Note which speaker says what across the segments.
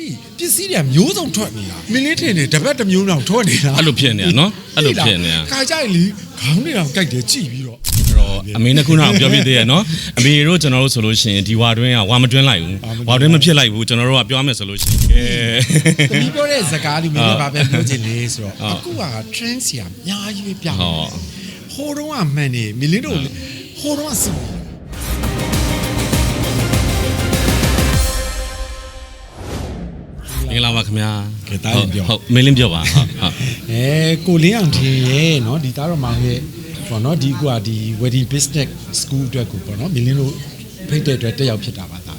Speaker 1: ပြီးပစ္စည်းတွေကမျိုးစုံထွက်နေတာမင်းလေးထင်တယ်တပတ်တစ်မျိုးတော့ထွက်နေတာ
Speaker 2: အဲ့လိုဖြစ်နေတာနော်အဲ့လိုဖြစ်နေတာ
Speaker 1: ခါကြိုက်လीခေါင်းတွေတော့ကြိုက်တယ်ကြည့်ပြီးတော့
Speaker 2: အဲ့တော့အမေနဲ့ခုနကပြောပြသေးရနော်အမေတို့ကျွန်တော်တို့ဆိုလို့ရှိရင်ဒီဝါတွင်းကဝါမတွင်းလိုက်ဘူးဝါတွင်းမဖြစ်လိုက်ဘူးကျွန်တော်တို့ကပြောရမယ်ဆိုလို့ရှိရင်အဲ
Speaker 1: သမီးပြောတဲ့ဇကားလေးမင်းလည်းဗာပဲပြောချင်လေဆိုတော့
Speaker 2: ဟုတ်
Speaker 1: အခုက trend ဆရာအများကြီးပဲပြောင်း
Speaker 2: ဟော
Speaker 1: ဟိုတုန်းကမှန်နေမင်းလေးတို့ဟိုတုန်းက
Speaker 2: ဂလာပါခင်ဗျာ
Speaker 1: ကဲတားရင်ပြော
Speaker 2: ဟုတ်မင်းလင်းပြောပါဟုတ်ဟုတ်
Speaker 1: အဲကိုလင်းအောင်ထင်ရဲ့เนาะဒီသားတော်မောင်ရဲ့ပေါ့เนาะဒီကွာဒီ wedding business school အတွက်ကိုပေါ့เนาะမင်းလေးတို့ဖိတ်တဲ့အတွက်တက်ရောက်ဖြစ်တာပါသားကြီး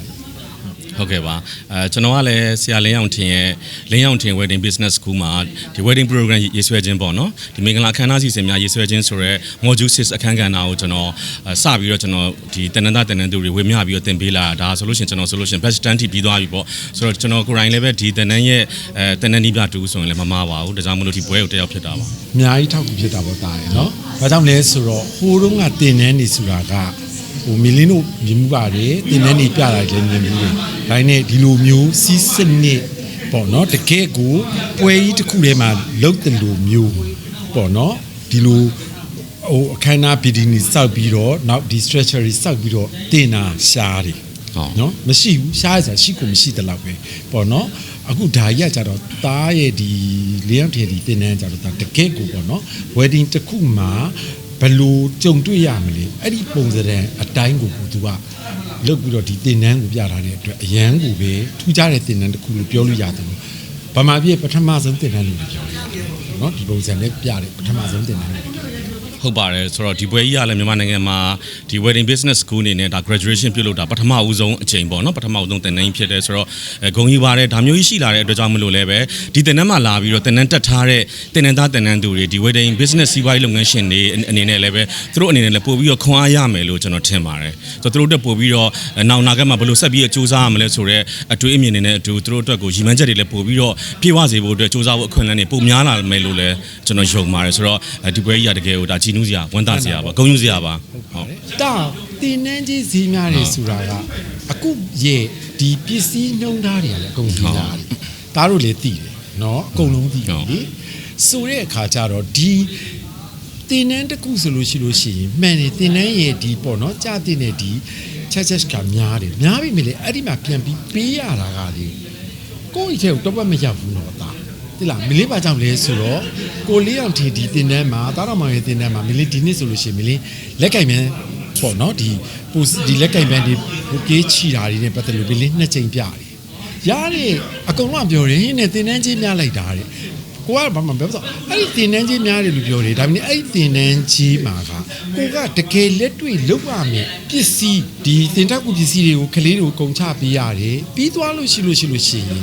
Speaker 2: ဟုတ်ကဲ့ပါအဲကျွန်တော်ကလည်းဆရာလင်းအောင်ထင်ရဲ့လင်းအောင်ထင် wedding business school မှာဒီ wedding program ရေးဆွဲခြင်းပေါ့နော်ဒီမင်္ဂလာခမ်းနားစီစဉ်များရေးဆွဲခြင်းဆိုတော့ module 6အခန်းကဏ္ဍကိုကျွန်တော်စပြီးတော့ကျွန်တော်ဒီတဏ္ဍာတဏ္ဍသူတွေဝေမျှပြီးတော့သင်ပေးလာတာဆိုလို့ရှိရင်ကျွန်တော်ဆိုလို့ရှိရင် best stand ထိပြီးသွားပြီပေါ့ဆိုတော့ကျွန်တော်ကိုယ်တိုင်လည်းပဲဒီတဏ္ဍရဲ့အဲတဏ္ဍနီးပြတူဆိုရင်လည်းမမားပါဘူးဒါကြောင့်မလို့ဒီပွဲကိုတက်ရောက်ဖြစ်တာပါ
Speaker 1: အများကြီးထောက်ကူဖြစ်တာပေါ့တာရယ်နော်ဘာကြောင့်လဲဆိုတော့ဟိုးတုန်းကတင်နေနေဆိုတာက ဟိုမီလင်းတို့မြင်မှုပါတယ်သင်တန်းတွေပြတာလည်းမြင်မှုတယ်ဒါနဲ့ဒီလိုမျိုးစီးစနစ်ပေါ့နော်တကယ်ကိုပွဲကြီးတစ်ခုထဲမှာလုံတယ်လို့မျိုးပေါ့နော်ဒီလိုဟိုအခမ်းအနားဗီဒီနီစောက်ပြီးတော့နောက်ဒီ stretcher တွေစောက်ပြီးတော့တင်တာရှားတယ်နော်မရှိဘူးရှားရစရာရှိကိုမရှိတလောက်ပဲပေါ့နော်အခုဓာကြီးကကြတော့တားရဲ့ဒီလျှောက်ထည်ဒီတင်တန်းကြတော့တကယ်ကိုပေါ့နော် wedding တစ်ခုမှာ ဘယ်လို့ကြုံတွေ့ရမလဲအဲ့ဒီပုံစံအတိုင်းကိုကိုသူကလုတ်ပြီးတော့ဒီတင်တန်းကိုပြထားတဲ့အတွက်အရန်ကိုပဲထူးခြားတဲ့တင်တန်းတစ်ခုလို့ပြောလို့ရတယ်လို့ဗမာပြည်ပထမဆုံးတင်တန်းလို့ပြောရတယ်နော်ဒီပုံစံနဲ့ပြတဲ့ပထမဆုံးတင်တန်းလို့
Speaker 2: ဟုတ်ပါတယ်ဆိုတော့ဒီပွဲကြီးကလည်းမြန်မာနိုင်ငံမှာဒီ wedding business school အနေနဲ့ဒါ graduation ပြုလုပ်တာပထမဦးဆုံးအချိန်ပေါ့နော်ပထမဦးဆုံးသင်တန်းကြီးဖြစ်တယ်ဆိုတော့အဲဂုဏ်ယူပါတယ်ဒါမျိုးကြီးရှိလာတဲ့အတွက်ကြောင့်မလို့လည်းပဲဒီသင်တန်းမှာလာပြီးတော့သင်တန်းတက်ထားတဲ့သင်တန်းသားသင်တန်းသူတွေဒီ wedding business စီးပွားရေးလုပ်ငန်းရှင်တွေအနေနဲ့လည်းပဲသူတို့အနေနဲ့လည်းပို့ပြီးတော့ခွန်အားရမယ်လို့ကျွန်တော်ထင်ပါတယ်ဆိုတော့သူတို့တက်ပို့ပြီးတော့နောက်နာကမှာဘယ်လိုဆက်ပြီးတော့စူးစမ်းရမလဲဆိုတော့အတွေးအမြင်တွေနဲ့အတူသူတို့အတွက်ကိုရည်မှန်းချက်တွေလည်းပို့ပြီးတော့ပြေဝစေဖို့အတွက်စူးစမ်းဖို့အခွင့်အလမ်းတွေပိုများလာမယ်လို့လည်းကျွန်တော်ယုံပါတယ်ဆိုတော့ဒီပွဲကြီးကတကယ်ကိုဒါကြည်နူးစရာဝန်တာစရာပါဂုဏ်ယူစရာပါဟုတ်
Speaker 1: တာတင်နှန်းကြီးဈေးများတယ်ဆိုတာကအခုရဲ့ဒီပစ္စည်းနှုံးသားတွေကလည်းအကုန်ကြီးလာတယ်ဒါတို့လည်းသိတယ်เนาะအကုန်လုံးသိတယ်လေဆိုတဲ့အခါကျတော့ဒီတင်နှန်းတစ်ခုဆိုလို့ရှိလို့ရှိရင်မှန်တယ်တင်နှန်းရဲ့ဒီပေါ့เนาะကြာတင်တဲ့ဒီချက်ချက်ကများတယ်များပြီမလေအဲ့ဒီမှာပြန်ပြီးပေးရတာကလေကိုယ့်အထဲကိုတော့မရောက်ဘူးတော့တာ တိလားမလေးပါကြောင့်လဲဆိုတော့ကိုလေးအောင်ထေဒီတင်တန်းမှာတားတော်မောင်ရဲ့တင်တန်းမှာမလေးဒီနှစ်ဆိုလို့ရှိရင်မလေးလက်ကင်မြန်ပေါ့နော်ဒီပူဒီလက်ကင်မြန်ဒီဟိုကေးချီတာတွေနဲ့ပတ်သက်လို့မလေးနှစ်ချိန်ပြတယ်ရတယ်အကုန်လုံးကပြောတယ်ဟင်းနဲ့တင်တန်းကြီးများလိုက်တာတဲ့ကိုကဘာမှမပြောဆိုအဲ့ဒီတင်တန်းကြီးများတယ်လို့ပြောတယ်ဒါပေမဲ့အဲ့ဒီတင်တန်းကြီးမှာကကိုကတကယ်လက်တွေ့လောက်ရမယ်ပစ္စည်းဒီတင်တက်ကူပစ္စည်းတွေကိုကလေးတွေကိုကုန်ချပေးရတယ်ပြီးသွားလို့ရှိလို့ရှိလို့ရှိရင်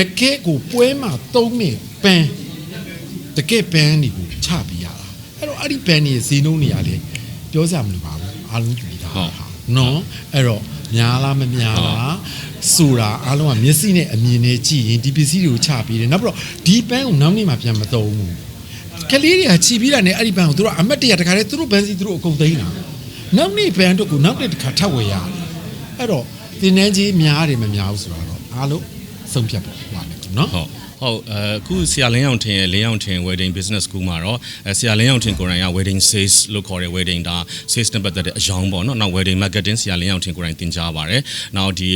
Speaker 1: တကယ်ကိုပွဲမှာသုံးမဲ့ပန်းတကယ်ပန်းဒီကိုချပြရတာအဲ့တော့အဲ့ဒီပန်းဒီဈေးနှုန်းတွေရလေပြောစရာမလိုပါဘူးအားလုံးကြည့်တာ
Speaker 2: ဟုတ်
Speaker 1: ဟာနော်အဲ့တော့များလားမများလားဆိုတာအားလုံးကမျက်စိနဲ့အမြင်နဲ့ကြည့်ရင်ဒီပစ္စည်းတွေကိုချပြီးတယ်နောက်ပြီးတော့ဒီပန်းကိုနောက်နေ့မှပြန်မသုံးဘူးကလေးတွေကချီပြီးတာနဲ့အဲ့ဒီပန်းကိုသူတို့အမတ်တရတခါတည်းသူတို့ပန်းစီသူတို့အကုန်သိမ်းတာနောက်နေ့ပန်းတို့ကိုနောက်နေ့တစ်ခါထပ်ဝယ်ရတယ်အဲ့တော့တင်းနှန်းကြီးများတယ်မများဘူးဆိုတော့အားလုံး ဆုံးဖြတ်ပါပါမယ်နော်
Speaker 2: ဟုတ်ဟုတ်အခုဆရာလင်းအောင်ထင်ရဲ့လင်းအောင်ထင် wedding business school မှာတော့အဲဆရာလင်းအောင်ထင်ကိုယ်တိုင်က wedding sales လို့ခေါ်တဲ့ wedding ဒါ sales နဲ့ပတ်သက်တဲ့အကြောင်းပေါ့နော်နောက် wedding marketing ဆရာလင်းအောင်ထင်ကိုယ်တိုင်သင်ကြားပါတယ်နောက်ဒီ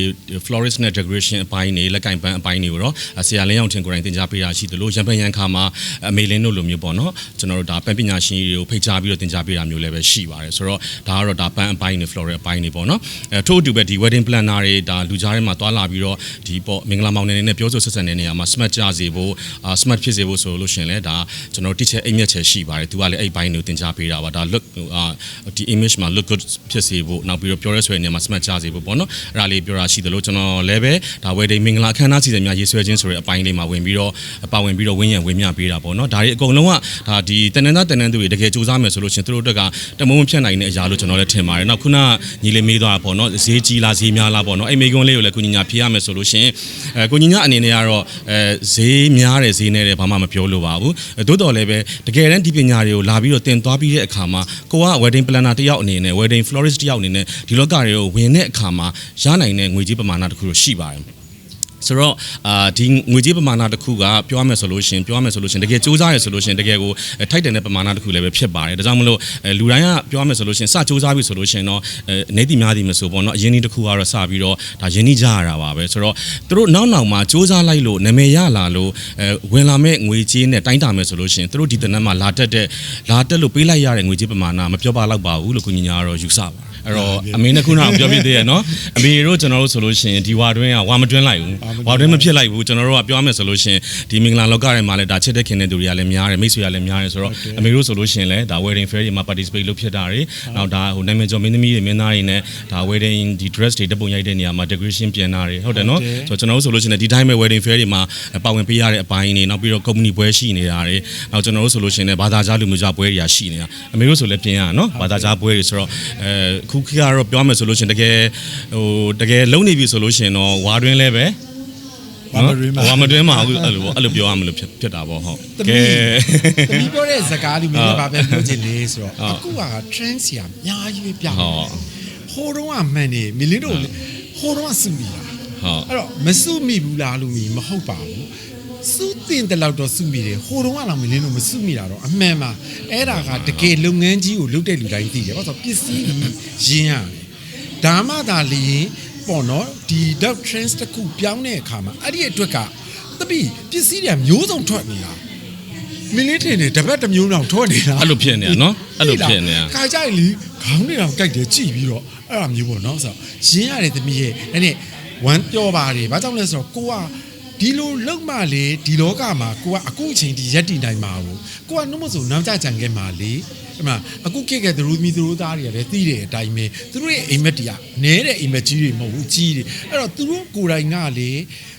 Speaker 2: florist နဲ့ decoration အပိုင်းတွေလက်ကင်ပန်းအပိုင်းတွေကိုတော့ဆရာလင်းအောင်ထင်ကိုယ်တိုင်သင်ကြားပေးတာရှိသလိုရံပန်ရန်ခါမှာအမေလင်းတို့လိုမျိုးပေါ့နော်ကျွန်တော်တို့ဒါပန်းပညာရှင်တွေကိုဖိတ်ကြားပြီးတော့သင်ကြားပေးတာမျိုးလည်းပဲရှိပါတယ်ဆိုတော့ဒါကတော့ဒါပန်းအပိုင်းတွေ floral အပိုင်းတွေပေါ့နော်အဲထို့အတူပဲဒီ wedding planner တွေဒါလူကြားထဲမှာတွာလာပြီးတော့ဒီပေါ့မင်္ဂလာမောင်နေနဲ့ပြောဆိုဆက်ဆံတဲ့နေရာမှာ smart ကြစေဖို့အာ smart ဖြစ်စေဖို့ဆိုလို့ရှိရင်လည်းဒါကျွန်တော် teacher အိမ်မြက်ချယ်ရှိပါတယ်သူကလည်းအဲ့ဘိုင်းတွေကိုသင်ကြားပေးတာပါဒါ look အာဒီ image မှာ look good ဖြစ်စေဖို့နောက်ပြီးတော့ပြောရဲဆိုတဲ့နေရာမှာ smart ကြစေဖို့ပေါ့နော်အဲ့ဒါလေးပြောတာရှိသလိုကျွန်တော်လည်းပဲဒါ wedding မင်္ဂလာအခမ်းအနားစီစဉ်များရေးဆွဲခြင်းဆိုတဲ့အပိုင်းလေးမှာဝင်ပြီးတော့ပါဝင်ပြီးတော့ဝင်းရံဝင်းမြပေးတာပေါ့နော်ဒါတွေအကုန်လုံးကဒါဒီတန်တန်းသားတန်တန်းသူတွေတကယ်စူးစမ်းမယ်ဆိုလို့ရှိရင်သူတို့အတွက်ကတမုံမဖြတ်နိုင်တဲ့အရာလို့ကျွန်တော်လည်းထင်ပါတယ်နောက်ခုနညီလေးမေးသွားတာပေါ့နော်ဈေးကြီးလားဈေးများလားပေါ့နော်အဲ့မေကွန်းလေးကိုလည်းကိုညီညာဖြေရမယ်ဆိုလို့ရှိရင်အဲကိုညီညာအနေနဲ့ကတော့အဲဈေးများတယ်ဈေးနဲ့တယ်ဘာမှမပြောလို့ပါဘူးသို့တော်လည်းပဲတကယ်တမ်းဒီပညာတွေကိုလာပြီးတော့တင်သွားပြီးတဲ့အခါမှာကိုက wedding planner တယောက်အနေနဲ့ wedding florist တယောက်အနေနဲ့ဒီလောကတွေကိုဝင်တဲ့အခါမှာရနိုင်တဲ့ငွေကြေးပမာဏတစ်ခုတော့ရှိပါတယ် ဆိုတော့အာဒီငွေကြေးပမာဏတစ်ခုကပြောရမယ်ဆိုလို့ရှိရင်ပြောရမယ်ဆိုလို့ရှိရင်တကယ်စူးစမ်းရဆိုလို့ရှိရင်တကယ်ကိုအဲထိုက်တယ်တဲ့ပမာဏတစ်ခုလည်းပဲဖြစ်ပါတယ်ဒါကြောင့်မလို့အဲလူတိုင်းကပြောရမယ်ဆိုလို့ရှိရင်စစူးစမ်းပြီဆိုလို့ရှိရင်တော့အဲအနေတိများသည်မဆိုပေါ့နော်အရင်ဒီတစ်ခုကတော့စပြီးတော့ဒါရင်းနှီးကြရတာပါပဲဆိုတော့သူတို့နောက်နောက်မှာစူးစမ်းလိုက်လို့နာမည်ရလာလို့အဲဝင်လာမဲ့ငွေကြေးနဲ့တိုင်းတာမယ်ဆိုလို့ရှိရင်သူတို့ဒီတနက်မှာလာတက်တဲ့လာတက်လို့ပေးလိုက်ရတဲ့ငွေကြေးပမာဏမပြောပါတော့ပါဘူးလို့ကိုညီညာကတော့ယူဆပါတယ် အဲ့တော့အမေနဲ့ခုနကပြောပြသေးရဲ့နော်အမေတို့ကျွန်တော်တို့ဆိုလို့ရှိရင်ဒီဝါတွင်းကဝါမတွင်းလိုက်ဘူးဝါတွင်းမဖြစ်လိုက်ဘူးကျွန်တော်တို့ကပြောရမယ်ဆိုလို့ရှိရင်ဒီမင်္ဂလာလောကထဲမှာလည်းဒါချစ်တဲ့ခင်တဲ့သူတွေကလည်းများတယ်မိတ်ဆွေတွေကလည်းများတယ်ဆိုတော့အမေတို့ဆိုလို့ရှိရင်လည်းဒါ wedding fair တွေမှာ participate လုပ်ဖြစ်တာတွေနောက်ဒါဟိုနာမည်ကျော်မင်းသမီးတွေမင်းသားတွေနဲ့ဒါ wedding ဒီ dress တွေတက်ပုံရိုက်တဲ့နေရာမှာ decoration ပြင်တာတွေဟုတ်တယ်နော်ဆိုတော့ကျွန်တော်တို့ဆိုလို့ရှိရင်ဒီတိုင်းပဲ wedding fair တွေမှာပါဝင်ပေးရတဲ့အပိုင်းတွေနောက်ပြီးတော့ company ပွဲရှိနေတာတွေနောက်ကျွန်တော်တို့ဆိုလို့ရှိရင်လည်းဘာသာကြားလူမျိုးကြားပွဲတွေရှိနေတာအမေတို့ဆိုလည်းပြင်ရနော်ဘာသာကြားပွဲတွေဆိုတော့အဲခုခေတ်ကတော့ပြောမယ်ဆိုလို့ရှိရင်တကယ်ဟိုတကယ်လုံနေပြီဆိုလို့ရှိရင်တော့ဝါတွင်းလည်းပဲ
Speaker 1: ဝါမတွင်းမှာ
Speaker 2: ဝါမတွင်းမှာအခုအဲ့လိုပေါ့အဲ့လိုပြောရမလို့ဖြစ်ဖြစ်တာပေါ့ဟုတ်
Speaker 1: တမီးတမီးပြောတဲ့ဇာကားလူမျိုးကဘာပဲပြောချင်လဲဆိုတော့အခုက trend ဆရာအများကြီးပဲပြောင်း
Speaker 2: ဟုတ်
Speaker 1: ဟိုတုန်းကမှန်နေမီလင်းတို့ဟိုတုန်းကစုမိတာ
Speaker 2: ဟုတ်
Speaker 1: အဲ့တော့မစုမိဘူးလားလူမီမဟုတ်ပါဘူး စုတင်တဲ့လောက်တော့စုမိတယ်ဟိုတုန်းကတော့မလင်းလို့မစုမိတာတော့အမှန်ပါအဲ့ဒါကတကယ်လုပ်ငန်းကြီးကိုလုပ်တဲ့လူတိုင်းသိတယ်ဘာလို့ဆိုပစ္စည်းကြီးရင်းရတယ်ဒါမှသာလျင်ပေါ့နော်ဒီ dot trends တစ်ခုပြောင်းတဲ့အခါမှာအဲ့ဒီအတွက်ကတပိပစ္စည်းတွေမျိုးစုံထွက်နေတာမင်းလေးထင်တယ်တပတ်တစ်မျိုးတော့ထွက်နေတာ
Speaker 2: အဲ့လိုဖြစ်နေတာနော်အဲ့လိုဖြစ်နေတာ
Speaker 1: ခါကြိုက်လीခေါင်းတွေတော့ကြိုက်တယ်ကြည့်ပြီးတော့အဲ့ဒါမျိုးပေါ့နော်ဆိုတော့ရင်းရတယ်သမီးရဲ့အဲ့နဲ့ဝမ်းပြောပါတယ်ဘာကြောင့်လဲဆိုတော့ကိုက ဒီလိုလုံမှလေဒီလောကမှာကိုကအခုအချိန်ဒီရက်တည်နိုင်မှာဘူးကိုကနှုတ်မဆိုနောက်ကြကြံခဲ့မှာလေအဲ့မှာအခုခေတ်ကသူတို့မိသူတို့သားတွေကလည်းသိတဲ့အတိုင်းပဲသူတို့ရဲ့အိမ်မက်တွေကနဲတဲ့အိမ်မက်ကြီးတွေမဟုတ်ဘူးကြီးတယ်အဲ့တော့သူတို့ကိုယ်တိုင်ကလေ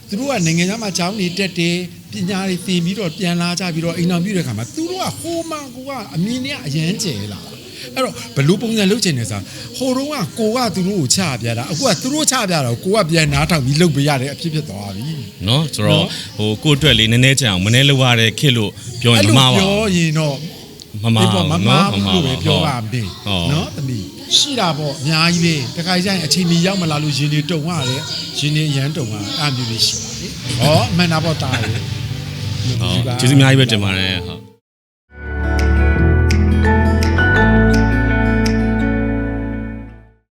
Speaker 1: သူတို့ကနိုင်ငံသားမှာကျောင်းနေတက်တယ်ပညာတွေသင်ပြီးတော့ပြန်လာကြပြီးတော့အိမ်တော်ပြုတဲ့ခါမှာသူတို့ကဟိုးမှကိုကအမြင်နဲ့အရန်ကျဲလာတာ အဲ့တော့ဘလူးပုံစံလုပ်ချင်နေစားဟိုတုန်းကကိုကသူတို့ကိုချပြတာအခုကသူတို့ချပြတော့ကိုကပြန်နားထောင်ပြီးလုပ်ပေးရတဲ့အဖြစ်ဖြစ်သွားပြီ
Speaker 2: နော်ဆိုတော့ဟိုကိုယ့်အတွက်လေးနည်းနည်းကြအောင်မနေ့လောက်ရတဲ့ခစ်လို့ပြောရင်
Speaker 1: အဲ့
Speaker 2: မ
Speaker 1: လို
Speaker 2: မှားပါ
Speaker 1: ပြော
Speaker 2: ဘူး
Speaker 1: ရင်တော့
Speaker 2: မမှား
Speaker 1: ဒီ
Speaker 2: ပါ
Speaker 1: ပေါ်မ
Speaker 2: ဘူး
Speaker 1: မ
Speaker 2: နော်
Speaker 1: ဘူးလို့ပဲပြောပါမယ်
Speaker 2: ဟုတ်
Speaker 1: နော်သမီးရှိတာပေါ့အများကြီးပဲတခါကျရင်အချိန်ကြီးရောက်မလာလို့ရင်တွေတုံရတယ်ရင်တွေရမ်းတုံရအဲ့မျိုးတွေရှိပါလေဟောအမှန်တာပေါ့တားရယ်
Speaker 2: ဟုတ်ကျေးဇူးအများကြီးပဲတင်ပါတယ်ဟုတ်